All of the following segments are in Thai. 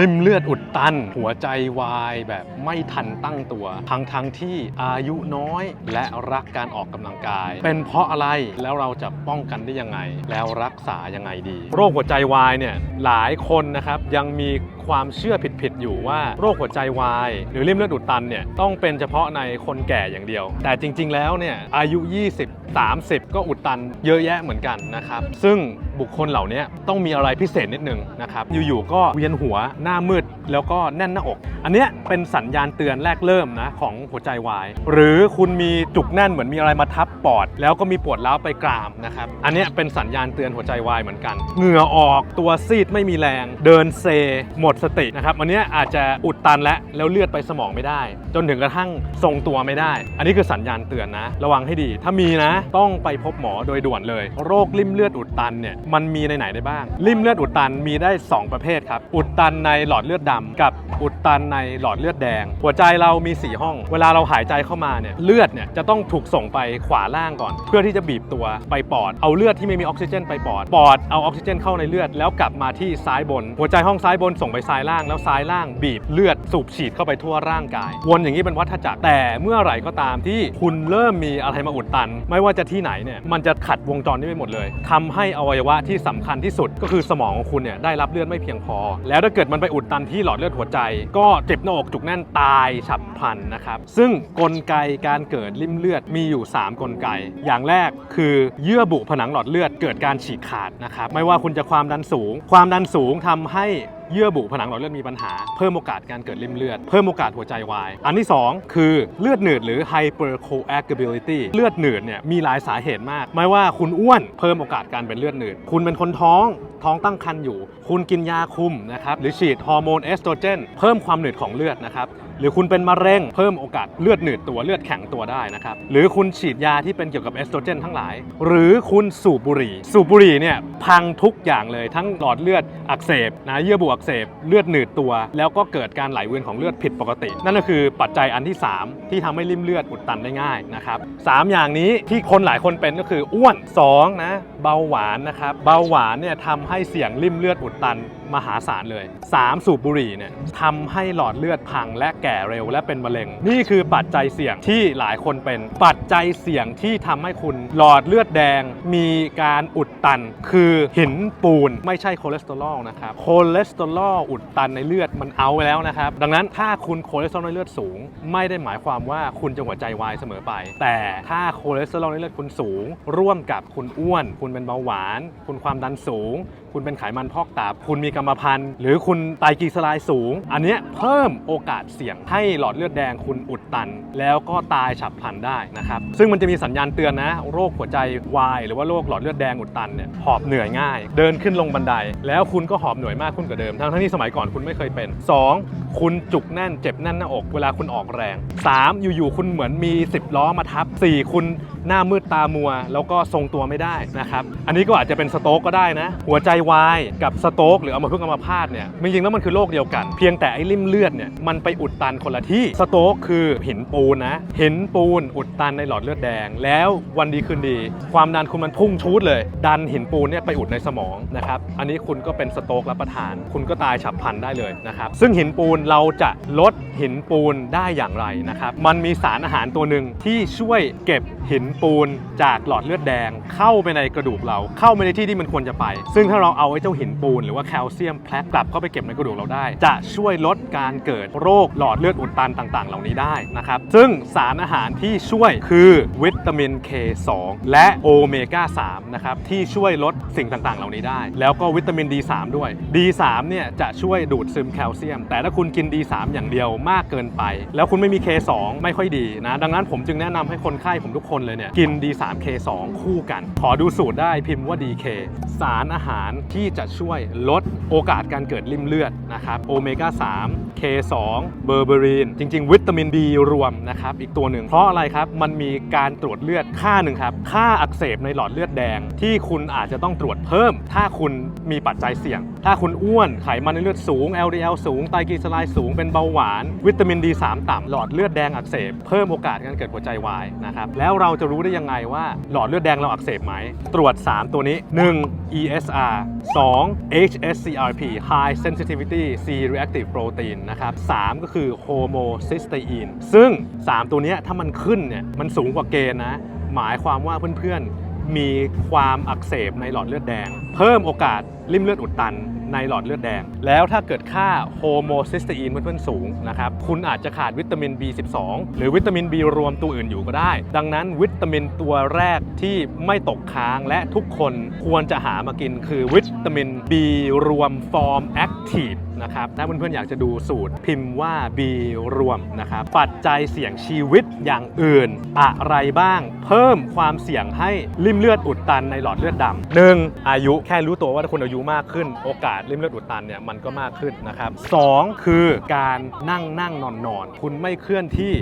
ริมเลือดอุดตัน หัวใจวายแบบไม่ทันตั้งตัวทั้งทั้งที่อายุน้อยและรักการออกกำลังกาย เป็นเพราะอะไรแล้วเราจะป้องกันได้ยังไง แล้วรักษายังไงดี โรคหัวใจวายเนี่ยหลายคนนะครับยังมี ความเชื่อผิดๆอยู่ว่าโรคหัวใจวาย หรือริ่มเลือดอุดตันเนี่ยต้องเป็นเฉพาะในคนแก่อย่างเดียว แต่จริง ๆ แล้วเนี่ยอายุ 20 30 ก็อุดตันเยอะแยะเหมือนกันนะครับ ซึ่งบุคคลเหล่านี้ต้องมีอะไรพิเศษนิดนึงนะครับ อยู่ๆก็เวียนหัวหน้ามืดแล้วก็แน่นหน้าอก อันเนี้ยเป็นสัญญาณเตือนแรกเริ่มนะของหัวใจวาย หรือคุณมีจุกแน่นเหมือนมีอะไรมาทับปอด แล้วก็มีปวดร้าวไปกรามนะครับอันเนี้ยเป็นสัญญาณเตือนหัวใจวายเหมือนกัน เหงื่อออกตัวซีดไม่มีแรง เดินเซ หมดสตินะครับอันนี้อาจจะอุดตันและแล้วเลือดไปสมองไม่ได้ จนถึงกระทั่งทรงตัวไม่ได้ อันนี้คือสัญญาณเตือนนะ ระวังให้ดี ถ้ามีนะ ต้องไปพบหมอโดยด่วนเลย โรคริ่มเลือดอุดตันเนี่ยมันมีในไหนได้บ้างริ่มเลือดอุดตันมีได้ 2 ประเภทครับ อุดตันในหลอดเลือดดำกับอุดตันในหลอดเลือดแดง หัวใจเรามี 4 ห้อง เวลาเราหายใจเข้ามาเนี่ยเลือดเนี่ยจะต้องถูกส่งไปขวาล่างก่อน เพื่อที่จะบีบตัวไปปอด เอาเลือดที่ไม่มีออกซิเจน ไปปอด ปอดเอาออกซิเจนเข้าในเลือดแล้วกลับมาที่ซ้ายบน หัวใจห้องซ้ายบนส่งไปซ้ายล่างแล้วซ้ายล่างบีบเลือดสูบฉีดเข้าไปทั่วร่างกาย วนอย่างนี้เป็นวัฏจักรแต่เมื่อไหร่ก็ตามที่คุณเริ่มมีอะไรมาอุดตัน ไม่ว่าจะที่ไหนเนี่ยมันจะขัดวงจรนี้ไปหมดเลยทำให้อวัยวะที่สำคัญที่สุดก็คือสมองของคุณเนี่ยได้รับเลือดไม่เพียงพอ แล้วถ้าเกิดมันไปอุดตันที่หลอดเลือดหัวใจ ก็เจ็บหน้าอกจุกแน่นตายฉับพลันนะครับซึ่งกลไกการเกิดริ่มเลือดมีอยู่ 3 กลไก อย่างแรกคือเยื่อบุผนังหลอดเลือดเกิดการฉีกขาดนะครับไม่ว่าคุณจะความดันสูง ความดันสูงทำให้ เยื่อบุผนังหลอดเลือดมีปัญหา เพิ่มโอกาสการเกิดริ่มเลือด เพิ่มโอกาสหัวใจวาย อันที่ 2 คือเลือดหนืดหรือ hypercoagulability เลือดหนืดเนี่ยมีหลายสาเหตุมาก ไม่ว่าคุณอ้วนเพิ่มโอกาสการเป็นเลือดหนืด คุณเป็นคนท้องท้องตั้งครรภ์อยู่ คุณกินยาคุมนะครับหรือฉีดฮอร์โมนเอสโตรเจนเพิ่มความหนืดของเลือดนะครับ หรือคุณเป็นมะเร็งเพิ่มโอกาสเลือดหนืดตัวเลือดแข็งตัวได้นะครับ หรือคุณฉีดยาที่เป็นเกี่ยวกับเอสโตรเจนทั้งหลาย หรือคุณสูบบุหรี่ สูบบุหรี่เนี่ยพังทุกอย่างเลยทั้งหลอดเลือดอักเสบนะเยื่อบุอักเสบเลือดหนืดตัว แล้วก็เกิดการไหลเวียนของเลือดผิดปกติ นั่นก็คือปัจจัยอันที่ 3 ที่ทำให้ริ่มเลือดอุดตันได้ง่ายนะครับสามอย่างนี้ที่คนหลายคนเป็นก็คืออ้วน2นะเบาหวานนะครับเบาหวานเนี่ยทำให้เสี่ยงริ่มเลือดอุดตัน มหาศาลเลย 3 สูบบุหรี่เนี่ยทำให้หลอดเลือดพังและแก่เร็วและเป็นมะเร็ง นี่คือปัจจัยเสี่ยงที่หลายคนเป็น ปัจจัยเสี่ยงที่ทำให้คุณหลอดเลือดแดง มีการอุดตัน คือหินปูนไม่ใช่คอเลสเตอรอลนะครับคอเลสเตอรอลอุดตันในเลือดมันเอาไว้แล้วนะครับ ดังนั้นถ้าคุณคอเลสเตอรอลในเลือดสูง ไม่ได้หมายความว่าคุณจะหัวใจวายเสมอไป แต่ถ้าคอเลสเตอรอลในเลือดคุณสูง ร่วมกับคุณอ้วน คุณเป็นเบาหวาน คุณความดันสูง คุณเป็นไขมันพอกตับคุณมีกรรมพันธุ์หรือคุณไตรกลีเซอไรด์สูง อันนี้เพิ่มโอกาสเสี่ยงให้หลอดเลือดแดงคุณอุดตัน แล้วก็ตายฉับพลันได้นะครับซึ่งมันจะมีสัญญาณเตือนนะโรคหัวใจวายหรือว่าโรคหลอดเลือดแดงอุดตันเนี่ยหอบเหนื่อยง่าย เดินขึ้นลงบันได แล้วคุณก็หอบเหนื่อยมากขึ้นกว่าเดิมทั้งที่สมัยก่อนคุณไม่เคยเป็น 2. คุณจุกแน่นเจ็บแน่นหน้าอก เวลาคุณออกแรง 3. อยู่ๆคุณเหมือนมี 10 ล้อมาทับ 4. คุณ หน้ามืดตามัว แล้วก็ทรงตัวไม่ได้นะครับ อันนี้ก็อาจจะเป็นสโต๊กก็ได้นะ หัวใจวายกับสโต๊กหรือเอัมาพฤกษ์อัมาพาตเนี่ยจริงๆแล้วมันคือโรคเดียวกัน เพียงแต่ไอ้ริ่มเลือดเนี่ยมันไปอุดตันคนละที่สโต๊กคือหินปูนนะหินปูน อุดตันในหลอดเลือดแดง แล้ววันดีคืนดี ความดันคุณมันพุ่งชูดเลย ดันหินปูนเนี่ยไปอุดในสมองนะครับอันนี้คุณก็เป็นสโต๊กรับประทาน คุณก็ตายฉับพลันได้เลยนะครับซึ่งหินปูนเราจะลดหินปูนได้อย่างไรนะครับมันมีสารอาหารตัวหนึ่งที่ช่วยเก็บหินปูนจากหลอดเลือดแดง เข้าไปในกระดูกเรา เข้าไปในที่ที่มันควรจะไป ซึ่งถ้าเราเอาไอ้เจ้าหินปูนหรือว่าแคลเซียมแพลกกลับเข้าไปเก็บในกระดูกเราได้ จะช่วยลดการเกิดโรคหลอดเลือดอุดตันต่างๆ เหล่านี้ได้นะครับ ซึ่งสารอาหารที่ช่วยคือวิตามิน K2 และโอเมก้า3นะครับที่ช่วยลดสิ่งต่างๆ เหล่านี้ได้ แล้วก็วิตามิน D3 ด้วย D3 เนี่ยจะช่วยดูดซึมแคลเซียม แต่ถ้าคุณกิน D3 อย่างเดียวมากเกินไป แล้วคุณไม่มี K2 ไม่ค่อยดีนะดังนั้นผมจึงแนะนำให้คนไข้ผมทุกคนเลยเนี่ยกิน D3 K2 คู่กัน ขอดูสูตรได้พิมพ์ว่า DK สารอาหารที่จะช่วยลดโอกาสการเกิดริ่มเลือดนะครับโอเมก้า3 K2 เบอร์เบอรีน จริง ๆ วิตามิน B รวมนะครับอีกตัวหนึ่งเพราะอะไรครับ มันมีการตรวจเลือดค่าหนึ่งครับ ค่าอักเสบในหลอดเลือดแดง ที่คุณอาจจะต้องตรวจเพิ่ม ถ้าคุณมีปัจจัยเสี่ยง ถ้าคุณอ้วนไขมันในเลือดสูง LDL สูงไตรกลีเซอไรด์สูงเป็นเบาหวาน วิตามิน D3 ต่ำหลอดเลือดแดงอักเสบเพิ่มโอกาสการเกิดหัวใจวายนะครับแล้วเราจะรู้รู้ได้ยังไงว่าหลอดเลือดแดงเราอักเสบไหม ตรวจ 3 ตัวนี้ 1. ESR 2. HSCRP High Sensitivity C Reactive Protein นะครับ 3 ก็คือ Homocysteine ซึ่ง 3 ตัวนี้ถ้ามันขึ้นเนี่ยมันสูงกว่าเกณฑ์นะ หมายความว่าเพื่อนๆมีความอักเสบในหลอดเลือดแดง เพิ่มโอกาสริ่มเลือดอุดตัน ในหลอดเลือดแดง แล้วถ้าเกิดค่าโฮโมซิสเตอีนเพื่อนๆสูงนะครับ คุณอาจจะขาดวิตามิน B12 หรือวิตามิน B รวมตัวอื่นอยู่ก็ได้ ดังนั้นวิตามินตัวแรกที่ไม่ตกค้างและทุกคนควรจะหามากินคือวิตามิน B รวมฟอร์มแอคทีฟ นะครับ ถ้าเพื่อนๆอยากจะดูสูตรพิมพ์ว่า B รวมนะครับ ปัจจัยเสี่ยงชีวิตอย่างอื่น อะไรบ้าง เพิ่มความเสี่ยงให้ริมเลือดอุดตันในหลอดเลือดดำหนึ่งอายุแค่รู้ตัวว่าถ้าคุณอายุมากขึ้น โอกาสริมเลือดอุดตันเนี่ยมันก็มากขึ้นนะครับสองคือการนั่งนั่งนอนนอนคุณไม่เคลื่อนที่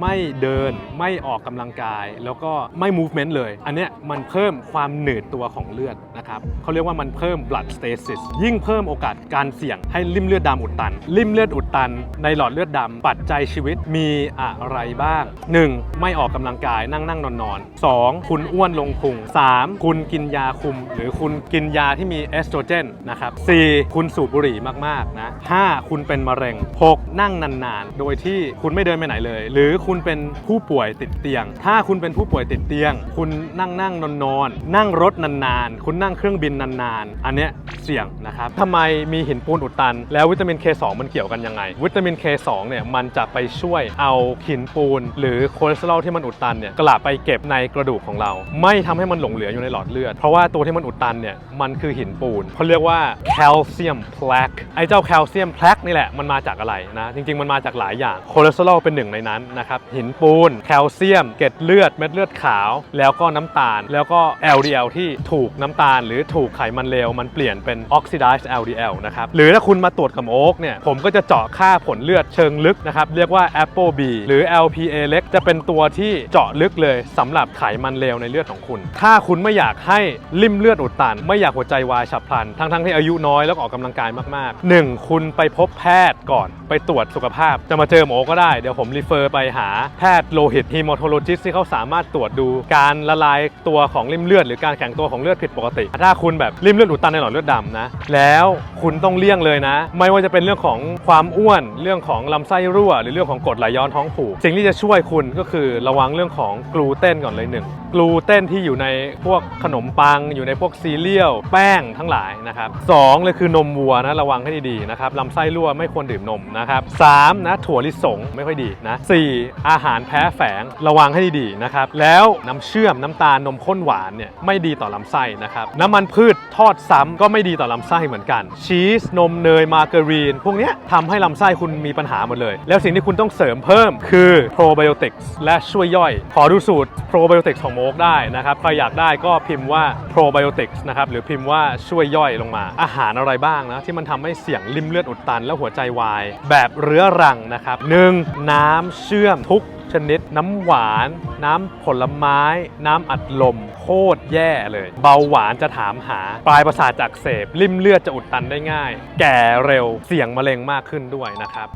ไม่เดินไม่ออกกำลังกาย แล้วก็ไม่ movement เลย อันเนี้ยมันเพิ่มความหนืดตัวของเลือดนะครับเขาเรียกว่ามันเพิ่ม blood stasis ยิ่งเพิ่มโอกาสการเสี่ยงให้ริ่มเลือดดำอุดตัน ริ่มเลือดอุดตัน ในหลอดเลือดดำปัจจัยชีวิตมีอะไรบ้าง 1. ไม่ออกกำลังกายนั่งนั่งนอนนอน 2. คุณอ้วนลงพุง 3. คุณกินยาคุม หรือคุณกินยาที่มีเอสโตรเจนนะครับ 4. คุณสูบบุหรี่มากๆนะ 5. คุณเป็นมะเร็ง 6. นั่งนานๆ โดยที่คุณไม่เดินไปไหนเลย หรือคุณเป็นผู้ป่วยติดเตียง ถ้าคุณเป็นผู้ป่วยติดเตียง คุณนั่งนั่งนอนนอนนั่งรถนานๆ คุณนั่งเครื่องบินนานๆ อันเนี้ยเสี่ยงนะครับทำไมมีหินปูนอุดตัน แล้ววิตามิน K2 มันเกี่ยวกันยังไง วิตามิน K2 เนี่ยมันจะไปช่วยเอาหินปูน หรือคอเลสเตอรอลที่มันอุดตันเนี่ยกลับไปเก็บในกระดูกของเรา ไม่ทำให้มันหลงเหลืออยู่ในหลอดเลือด เพราะว่าตัวที่มันอุดตันเนี่ยมันคือหินปูนเขาเรียกว่าแคลเซียมแพลกไอ้เจ้าแคลเซียมแพลกนี่แหละมันมาจากอะไรนะจริงๆมันมาจากหลายอย่างคอเลสเตอรอลเป็นหนึ่งในนั้นนะครับหินปูน แคลเซียม เกล็ดเลือด เม็ดเลือดขาว แล้วก็น้ำตาล แล้วก็ LDL ที่ถูกน้ำตาล หรือถูกไขมันเลวมันเปลี่ยนเป็น oxidized LDL นะครับ หรือถ้าคุณมาตรวจกับโอ๊กเนี่ย ผมก็จะเจาะค่าผลเลือดเชิงลึกนะครับ เรียกว่า Apple B หรือ LPA เล็ก จะเป็นตัวที่เจาะลึกเลยสำหรับไขมันเลวในเลือดของคุณ ถ้าคุณไม่อยากให้ริ่มเลือดอุดตัน ไม่อยากหัวใจวายฉับพลัน ทั้งๆที่อายุน้อยแล้วออกกำลังกายมากๆ 1. คุณไปพบแพทย์ก่อน ไปตรวจสุขภาพ จะมาเจอหมอก็ได้ เดี๋ยวผมรีเฟอร์ไปหาแพทย์โลหิตฮีโมโทโลจิสที่เขาสามารถตรวจดูการละลายตัวของริมเลือด หรือการแข็งตัวของเลือดผิดปกติ ถ้าคุณแบบริมเลือดอุดตันในหลอดเลือดดำนะ แล้วคุณต้องเลี่ยงเลยนะ ไม่ว่าจะเป็นเรื่องของความอ้วน เรื่องของลำไส้รั่ว หรือเรื่องของกรดไหลย้อนท้องผูก สิ่งที่จะช่วยคุณก็คือระวังเรื่องของกลูเตนก่อนเลยหนึ่งกลูเตนที่อยู่ในพวกขนมปัง อยู่ในพวกซีเรียลแป้งทั้งหลายนะครับสองเลยคือนมวัวนะระวังให้ดีๆนะครับลำไส้รั่วไม่ควรดื่มนมนะครับสามนะถั่วลิสงไม่ค่อยดีนะสี่อาหารแพ้แฝงระวังให้ดีๆนะครับ แล้วน้ำเชื่อมน้ำตาลนมข้นหวานเนี่ยไม่ดีต่อลำไส้นะครับน้ำมันพืชทอดซ้ำก็ไม่ดีต่อลำไส้เหมือนกัน ชีสนมเนยมาการีน พวกนี้ทำให้ลำไส้คุณมีปัญหาหมดเลย แล้วสิ่งที่คุณต้องเสริมเพิ่มคือโปรไบโอติกส์และช่วยย่อย ขอดูสูตรโปรไบโอติกส์ของโมกได้นะครับใครอยากได้ก็พิมพ์ว่าโปรไบโอติกส์นะครับหรือพิมพ์ว่าช่วยย่อยลงมา อาหารอะไรบ้างนะที่มันทำให้เสี่ยงริ่มเลือดอุดตัน และหัวใจวาย แบบเรื้อรังนะครับหนึ่งน้ำเชื่อมทุกชนิด น้ำหวาน น้ำผลไม้ น้ำอัดลม โคตรแย่เลย เบาหวานจะถามหา ปลายประสาทจากเสบริ่มเลือดจะอุดตันได้ง่าย แก่เร็วเสี่ยงมะเร็งมากขึ้นด้วยนะครับ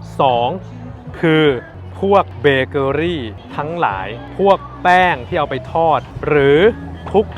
2. คือพวกเบเกอรี่ทั้งหลาย พวกแป้งที่เอาไปทอด หรือ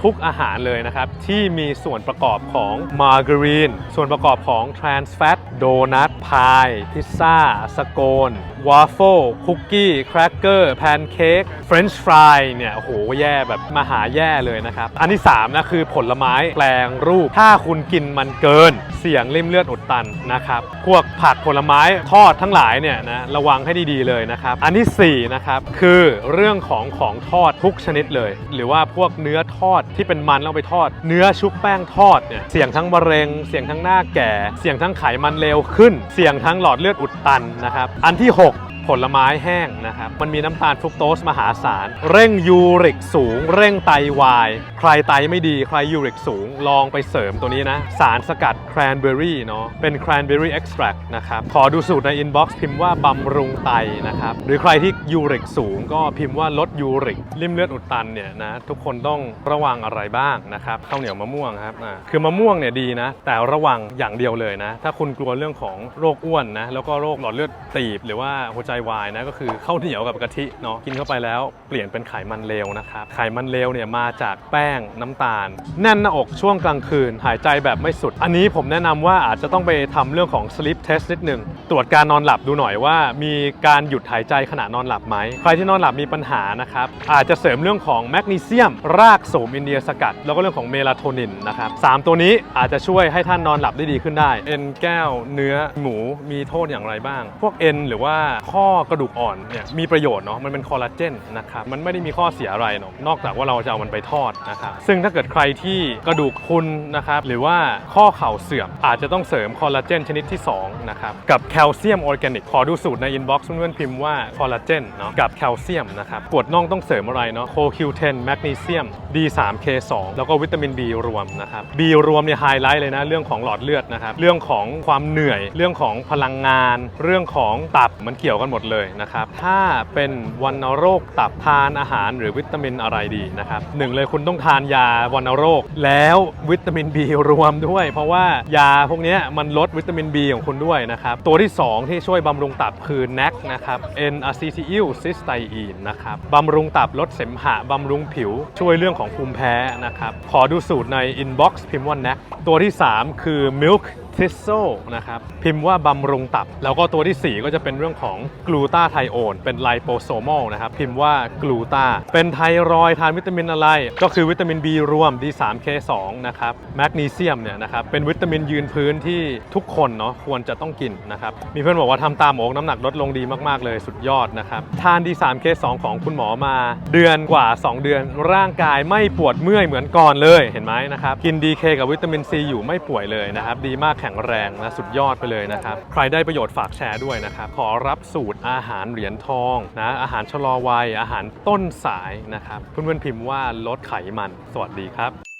ทุกๆอาหารเลยนะครับ ที่มีส่วนประกอบของมาการีน ส่วนประกอบของทรานส์แฟตโดนัทพายพิซซ่าสโกนวาฟเฟิลคุกกี้แครกเกอร์แพนเค้กเฟรนช์ฟรายเนี่ยโอ้โหแย่แบบมหาแย่เลยนะครับ อันที่3นะคือผลไม้แปลงรูป ถ้าคุณกินมันเกิน เสี่ยงริ่มเลือดอุดตันนะครับ พวกผักผลไม้ทอดทั้งหลายเนี่ยนะระวังให้ดีๆเลยนะครับ อันที่4นะครับคือเรื่องของของทอดทุกชนิดเลย หรือว่าพวกเนื้อทอดที่เป็นมันแล้วเอาไปทอด เนื้อชุบแป้งทอดเนี่ยเสี่ยงทั้งมะเร็ง เสี่ยงทั้งหน้าแก่ เสี่ยงทั้งไขมันเลวขึ้น เสี่ยงทั้งหลอดเลือดอุดตันนะครับ อันที่ 6ผลไม้แห้งนะครับ มันมีน้ำตาลฟรุกโตสมหาศาล เร่งยูริกสูง เร่งไตวาย ใครไตไม่ดี ใครยูริกสูง ลองไปเสริมตัวนี้นะ สารสกัดแครนเบอรี่เนาะ เป็นแครนเบอรี่เอ็กซ์แทรนะครับ ขอดูสูตรในอินบ็อกซ์พิมพ์ว่าบำรุงไตนะครับ หรือใครที่ยูริกสูงก็พิมพ์ว่าลดยูริกริมเลือดอุดตันเนี่ยนะทุกคนต้องระวังอะไรบ้างนะครับข้าวเหนียวมะม่วงครับอ่าคือมะม่วงเนี่ยดีนะ แต่ระวังอย่างเดียวเลยนะ ถ้าคุณกลัวเรื่องของโรคอ้วนนะแล้วก็โรคหลอดเลือดตีบหรือว่าหัวใจใจวายนะก็คือข้าวเหนียวกับกะทิเนาะกินเข้าไปแล้วเปลี่ยนเป็นไขมันเลวนะครับไขมันเลวเนี่ยมาจากแป้งน้ำตาล แน่นหน้าอกช่วงกลางคืน หายใจแบบไม่สุด อันนี้ผมแนะนำว่าอาจจะต้องไปทำเรื่องของ sleep test นิดหนึ่งตรวจการนอนหลับดูหน่อยว่า มีการหยุดหายใจขณะนอนหลับไหมใครที่นอนหลับมีปัญหานะครับอาจจะเสริมเรื่องของแมกนีเซียม รากโสมอินเดียสกัด แล้วก็เรื่องของเมลาโทนินนะครับสามตัวนี้อาจจะช่วยให้ท่านนอนหลับได้ดีขึ้นได้ เอ็นแก้วเนื้อหมูมีโทษอย่างไรบ้าง พวกเอ็นหรือว่าข้อข้อกระดูกอ่อนเนี่ยมีประโยชน์เนาะมันเป็นคอลลาเจนนะครับมันไม่ได้มีข้อเสียอะไรเนาะนอกจากว่าเราจะเอามันไปทอดนะครับซึ่งถ้าเกิดใครที่กระดูกพรุนนะครับหรือว่าข้อเข่าเสื่อมอาจจะต้องเสริมคอลลาเจนชนิดที่สองนะครับกับแคลเซียมออร์แกนิกขอดูสูตรในอินบ็อกซ์เพื่อนๆพิมพ์ว่าคอลลาเจนเนาะกับแคลเซียมนะครับปวดน่องต้องเสริมอะไรเนาะโคคิวเทนแมกนีเซียม D3K2 แล้วก็วิตามิน B รวมนะครับ B รวมเนี่ยไฮไลท์เลยนะเรื่องของหลอดเลือดนะครับเรื่องของความเหนื่อย เรื่องของพลังงาน เรื่องของตับมันเกี่ยวกันหมดเลยนะครับ ถ้าเป็นวันโรคตับทานอาหารหรือวิตามินอะไรดีนะครับหนึ่งเลยคุณต้องทานยาวันโรค แล้ววิตามิน B รวมด้วย เพราะว่ายาพวกนี้มันลดวิตามิน B ของคุณด้วยนะครับ ตัวที่ 2 ที่ช่วยบำรุงตับคือ NAC นะครับ N-acetyl cysteine นะครับบำรุงตับลดเสมหะบำรุงผิวช่วยเรื่องของภูมิแพ้นะครับ ขอดูสูตรใน inbox พิมพ์ว่า NAC ตัวที่ 3 คือ milk t i s s o นะครับ พิมพ์ว่าบำรุงตับ แล้วก็ตัวทีสี่ 4 ก็จะเป็นเรื่องของกลูตาไทโอนเป็นไลโปโซมอลนะครับ พิมพ์ว่ากลูตาเป็นไทรอยทานวิตามินอะไร ก็คือวิตามิน B รวม D3K2 นะครับแมกนีเซียมเนี่ยนะครับเป็นวิตามินยืนพื้นที่ทุกคนเนาะควรจะต้องกินนะครับมีเพื่อนบอกว่าทำตามหมอกน้ำหนักลดลงดีมากๆเลยสุดยอดนะครับทาน D3K2 ของคุณหมอมา เดือนกว่า 2 เดือนร่างกายไม่ปวดเมื่อยเหมือนก่อนเลยเห็นไหมนะครับกิน DK กับวิตามิน C อยู่ไม่ป่วยเลยนะครับดีมากแข็งแรงนะสุดยอดไปเลยนะครับ ใครได้ประโยชน์ฝากแชร์ด้วยนะครับ ขอรับสูตรอาหารเหรียญทองนะอาหารชะลอวัยอาหารต้นสายนะครับเพื่อนๆพิมพ์ว่าลดไขมัน สวัสดีครับ